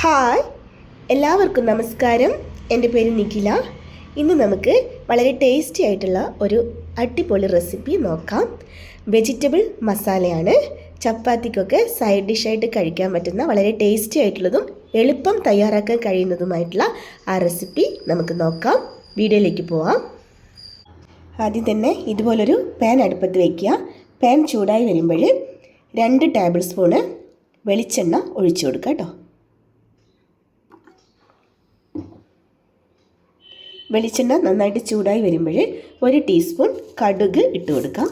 Hi. എല്ലാവർക്കും നമസ്കാരം. എന്റെ പേര് നിഖില. ഇന്ന് നമുക്ക് വളരെ ടേസ്റ്റി ആയിട്ടുള്ള ഒരു അടിപൊളി റെസിപ്പി നോക്കാം. വെജിറ്റബിൾ മസാലയാണ് ചപ്പാത്തിക്കൊക്കെ സൈഡ് ഡിഷായിട്ട് കഴിക്കാൻ പറ്റുന്ന വളരെ ടേസ്റ്റി ആയിട്ടുള്ളതും എളുപ്പം തയ്യാറാക്കാൻ കഴിയുന്നതുമായിട്ടുള്ള ആ റെസിപ്പി നമുക്ക് നോക്കാം. വീഡിയോയിലേക്ക് പോവാം. ആദ്യം തന്നെ ഇതുപോലൊരു പാൻ അടുപ്പത്ത് വയ്ക്കുക പാൻ ചൂടായി വരുമ്പോൾ രണ്ട് ടേബിൾ സ്പൂണ് വെളിച്ചെണ്ണ ഒഴിച്ചു കൊടുക്കുക കേട്ടോ. വെളിച്ചെണ്ണ നന്നായിട്ട് ചൂടായി വരുമ്പോൾ ഒരു ടീസ്പൂൺ കടുക് ഇട്ട് കൊടുക്കാം.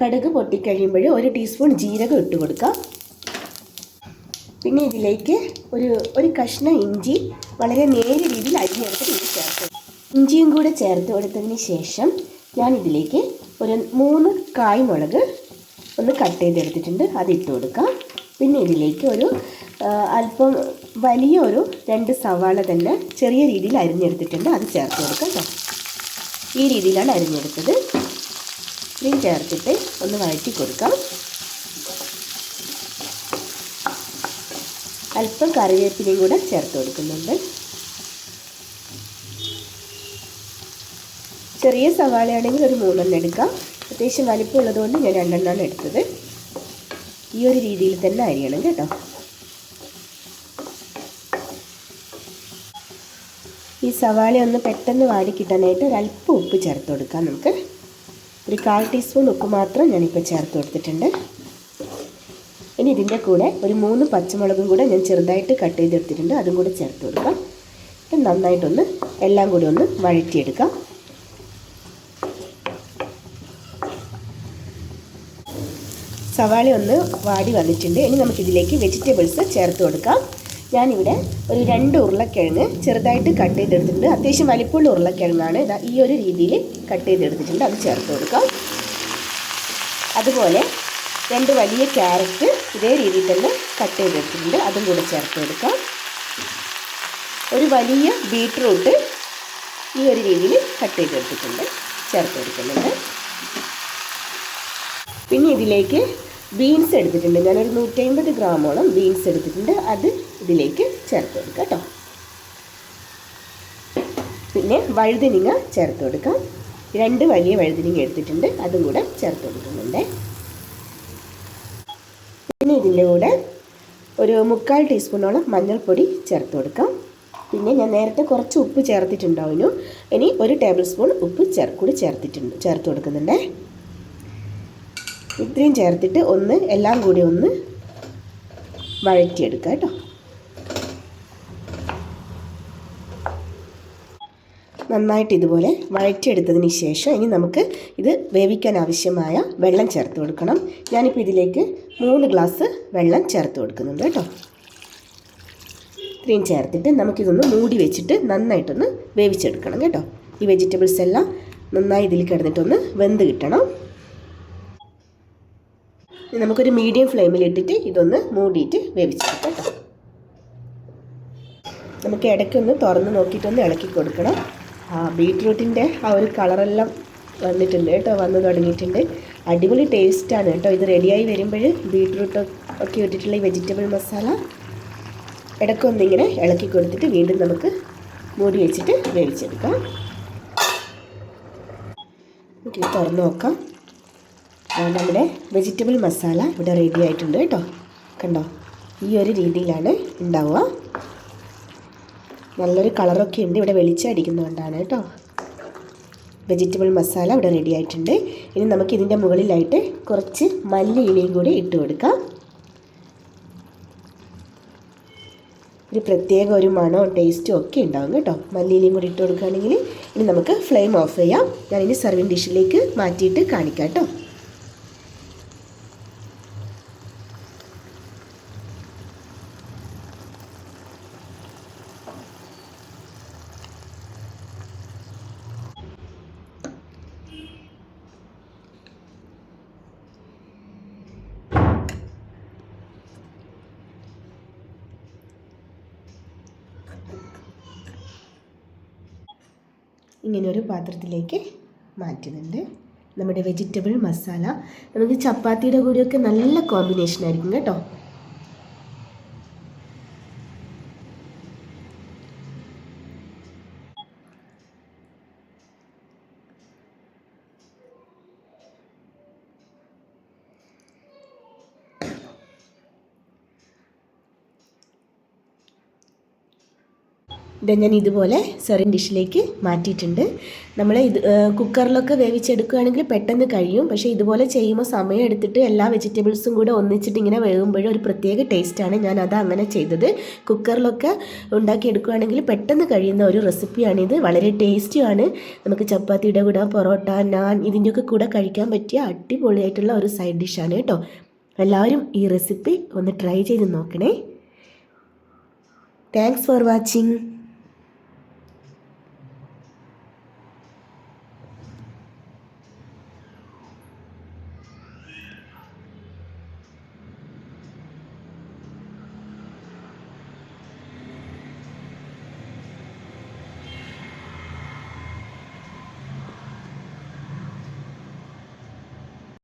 കടുക് പൊട്ടിക്കഴിയുമ്പോൾ ഒരു ടീസ്പൂൺ ജീരകം ഇട്ട് കൊടുക്കാം. പിന്നെ ഇതിലേക്ക് ഒരു ഒരു കഷ്ണം ഇഞ്ചി വളരെ നേരിയ രീതിയിൽ അരിഞ്ഞെടുത്ത് ഇത് ചേർത്ത് ഇഞ്ചിയും കൂടെ ചേർത്ത് കൊടുത്തതിന് ശേഷം ഞാൻ ഇതിലേക്ക് ഒരു മൂന്ന് കായ് മുളക് ഒന്ന് കട്ട് ചെയ്തെടുത്തിട്ടുണ്ട്. അത് ഇട്ട് കൊടുക്കാം. പിന്നെ ഇതിലേക്ക് ഒരു അല്പം വലിയ ഒരു രണ്ട് സവാള തന്നെ ചെറിയ രീതിയിൽ അരിഞ്ഞെടുത്തിട്ടുണ്ട്. അത് ചേർത്ത് കൊടുക്കാം ഈ രീതിയിലാണ് അരിഞ്ഞെടുത്തത്. ഇത്രയും ചേർത്തിട്ട് ഒന്ന് വഴറ്റി കൊടുക്കാം. അല്പം കറിവേപ്പിലയും കൂടെ ചേർത്ത് കൊടുക്കുന്നുണ്ട്. ചെറിയ സവാളയാണെങ്കിൽ ഒരു മൂന്നെണ്ണം എടുക്കാം. അത്യാവശ്യം വലിപ്പമുള്ളതുകൊണ്ട് ഞാൻ രണ്ടെണ്ണമാണ് എടുത്തത്. ഈ ഒരു രീതിയിൽ തന്നെ അരിയണം കേട്ടോ. ഈ സവാള ഒന്ന് പെട്ടെന്ന് വാടി കിട്ടാനായിട്ട് ഒരല്പം ഉപ്പ് ചേർത്ത് കൊടുക്കാം നമുക്ക്. ഒരു കാൽ ടീസ്പൂൺ ഉപ്പ് മാത്രം ഞാനിപ്പോൾ ചേർത്ത് കൊടുത്തിട്ടുണ്ട്. ഇനി ഇതിന്റെ കൂടെ ഒരു മൂന്ന് പച്ചമുളകും കൂടെ ഞാൻ ചെറുതായിട്ട് കട്ട് ചെയ്തെടുത്തിട്ടുണ്ട്. അതും കൂടെ ചേർത്ത് കൊടുക്കാം. നന്നായിട്ടൊന്ന് എല്ലാം കൂടി ഒന്ന് വഴറ്റിയെടുക്കാം. സവാള ഒന്ന് വാടി വന്നിട്ടുണ്ട്. ഇനി നമുക്കിതിലേക്ക് വെജിറ്റബിൾസ് ചേർത്ത് കൊടുക്കാം. ഞാനിവിടെ ഒരു രണ്ട് ഉരുളക്കിഴങ്ങ് ചെറുതായിട്ട് കട്ട് ചെയ്തെടുത്തിട്ടുണ്ട്. അത്യാവശ്യം വലിപ്പമുള്ള ഉരുളക്കിഴങ്ങാണ്. ഇതാ ഈ ഒരു രീതിയിൽ കട്ട് ചെയ്തെടുത്തിട്ടുണ്ട്. അത് ചേർത്ത് കൊടുക്കാം. അതുപോലെ രണ്ട് വലിയ ക്യാരറ്റ് ഇതേ രീതിയിൽ തന്നെ കട്ട് ചെയ്തെടുത്തിട്ടുണ്ട്. അതും കൂടെ ചേർത്ത് കൊടുക്കാം. ഒരു വലിയ ബീട്രൂട്ട് ഈ ഒരു രീതിയിൽ കട്ട് ചെയ്തെടുത്തിട്ടുണ്ട്. ചേർത്ത് കൊടുക്കുന്നുണ്ട്. പിന്നെ ഇതിലേക്ക് ബീൻസ് എടുത്തിട്ടുണ്ട്. ഞാനൊരു നൂറ്റമ്പത് ഗ്രാമോളം ബീൻസ് എടുത്തിട്ടുണ്ട്. അത് ഇതിലേക്ക് ചേർത്ത് കൊടുക്കുക കേട്ടോ. പിന്നെ വഴുതനങ്ങ ചേർത്ത് കൊടുക്കാം. രണ്ട് വലിയ വഴുതനങ്ങ എടുത്തിട്ടുണ്ട്. അതും കൂടെ ചേർത്ത് കൊടുക്കുന്നുണ്ട്. പിന്നെ ഇതിന്റെ കൂടെ ഒരു മുക്കാൽ ടീസ്പൂണോളം മഞ്ഞൾപ്പൊടി ചേർത്ത് കൊടുക്കാം. പിന്നെ ഞാൻ നേരത്തെ കുറച്ച് ഉപ്പ് ചേർത്തിട്ടുണ്ടാവുന്നു ഇനി ഒരു ടേബിൾ സ്പൂൺ ഉപ്പ് ചേർ കൂടി ചേർത്തിട്ടുണ്ട് ചേർത്ത് കൊടുക്കുന്നുണ്ടേ. ഇത്രയും ചേർത്തിട്ട് ഒന്ന് എല്ലാം കൂടി ഒന്ന് വഴറ്റിയെടുക്കുക കേട്ടോ. നന്നായിട്ട് ഇതുപോലെ വഴറ്റിയെടുത്തതിന് ശേഷം ഇനി നമുക്ക് ഇത് വേവിക്കാൻ ആവശ്യമായ വെള്ളം ചേർത്ത് കൊടുക്കണം. ഞാനിപ്പോൾ ഇതിലേക്ക് മൂന്ന് ഗ്ലാസ് വെള്ളം ചേർത്ത് കൊടുക്കുന്നുണ്ട് കേട്ടോ. ഇത്രയും ചേർത്തിട്ട് നമുക്കിതൊന്ന് മൂടി വെച്ചിട്ട് നന്നായിട്ടൊന്ന് വേവിച്ചെടുക്കണം കേട്ടോ. ഈ വെജിറ്റബിൾസ് എല്ലാം നന്നായി ഇതിൽ കിടന്നിട്ടൊന്ന് വെന്ത് കിട്ടണം. നമുക്കൊരു മീഡിയം ഫ്ലെയിമിൽ ഇട്ടിട്ട് ഇതൊന്ന് മൂടിയിട്ട് വേവിച്ചെടുക്കാം കേട്ടോ. നമുക്ക് ഇടയ്ക്കൊന്ന് തുറന്ന് നോക്കിയിട്ടൊന്ന് ഇളക്കി കൊടുക്കണം. ആ ബീട്രൂട്ടിന്റെ ആ ഒരു കളറെല്ലാം വന്നിട്ടുണ്ട് കേട്ടോ വന്ന് തുടങ്ങിയിട്ടുണ്ട്. അടിപൊളി ടേസ്റ്റാണ് കേട്ടോ. ഇത് റെഡിയായി വരുമ്പോൾ ബീട്രൂട്ട് ഒക്കെ ഇട്ടിട്ടുള്ള ഈ വെജിറ്റബിൾ മസാല ഇടയ്ക്കൊന്നിങ്ങനെ ഇളക്കി കൊടുത്തിട്ട് വീണ്ടും നമുക്ക് മൂടി വെച്ചിട്ട് വേവിച്ചെടുക്കാം. നമുക്ക് തുറന്ന് നോക്കാം. നമ്മുടെ വെജിറ്റബിൾ മസാല ഇവിടെ റെഡി ആയിട്ടുണ്ട് കേട്ടോ. കണ്ടോ? ഈ ഒരു രീതിയിലാണ് ഉണ്ടാവുക. നല്ലൊരു കളറൊക്കെ ഉണ്ട്. ഇവിടെ വെളിച്ചം അടിക്കുന്നതുകൊണ്ടാണ് കേട്ടോ. വെജിറ്റബിൾ മസാല ഇവിടെ റെഡി ആയിട്ടുണ്ട്. ഇനി നമുക്ക് ഇതിന്റെ മുകളിലായിട്ട് കുറച്ച് മല്ലിയിലയും കൂടി ഇട്ട് കൊടുക്കാം. ഒരു പ്രത്യേക ഒരു മണവും ടേസ്റ്റും ഒക്കെ ഉണ്ടാവും കേട്ടോ. മല്ലിയിലയും കൂടി ഇട്ട് കൊടുക്കുകയാണെങ്കിൽ ഇനി നമുക്ക് ഫ്ലെയിം ഓഫ് ചെയ്യാം. ഞാനിനി സർവിങ് ഡിഷിലേക്ക് മാറ്റിയിട്ട് കാണിക്കാം കേട്ടോ. ഇങ്ങനെ ഒരു പാത്രത്തിലേക്ക് മാറ്റുന്നുണ്ട്. നമ്മുടെ വെജിറ്റബിൾ മസാല നമുക്ക് ചപ്പാത്തിയുടെ കൂടെയൊക്കെ നല്ല കോമ്പിനേഷൻ ആയിരിക്കും കേട്ടോ. ഇത് ഞാൻ ഇതുപോലെ സെറിൻ ഡിഷിലേക്ക് മാറ്റിയിട്ടുണ്ട്. നമ്മൾ ഇത് കുക്കറിലൊക്കെ വേവിച്ചെടുക്കുകയാണെങ്കിൽ പെട്ടെന്ന് കഴിയും. പക്ഷേ ഇതുപോലെ ചെയ്യുമ്പോൾ സമയം എടുത്തിട്ട് എല്ലാ വെജിറ്റബിൾസും കൂടെ ഒന്നിച്ചിട്ട് ഇങ്ങനെ വേകുമ്പോഴും ഒരു പ്രത്യേക ടേസ്റ്റാണ് ഞാൻ അത് അങ്ങനെ ചെയ്തത്. കുക്കറിലൊക്കെ ഉണ്ടാക്കിയെടുക്കുകയാണെങ്കിൽ പെട്ടെന്ന് കഴിയുന്ന ഒരു റെസിപ്പിയാണിത്. വളരെ ടേസ്റ്റിയാണ്. നമുക്ക് ചപ്പാത്തിയുടെ കൂടെ പൊറോട്ട നാൻ ഇതിന്റെയൊക്കെ കൂടെ കഴിക്കാൻ പറ്റിയ അടിപൊളിയായിട്ടുള്ള ഒരു സൈഡ് ഡിഷാണ് കേട്ടോ. എല്ലാവരും ഈ റെസിപ്പി ഒന്ന് ട്രൈ ചെയ്ത് നോക്കണേ. Thanks for watching.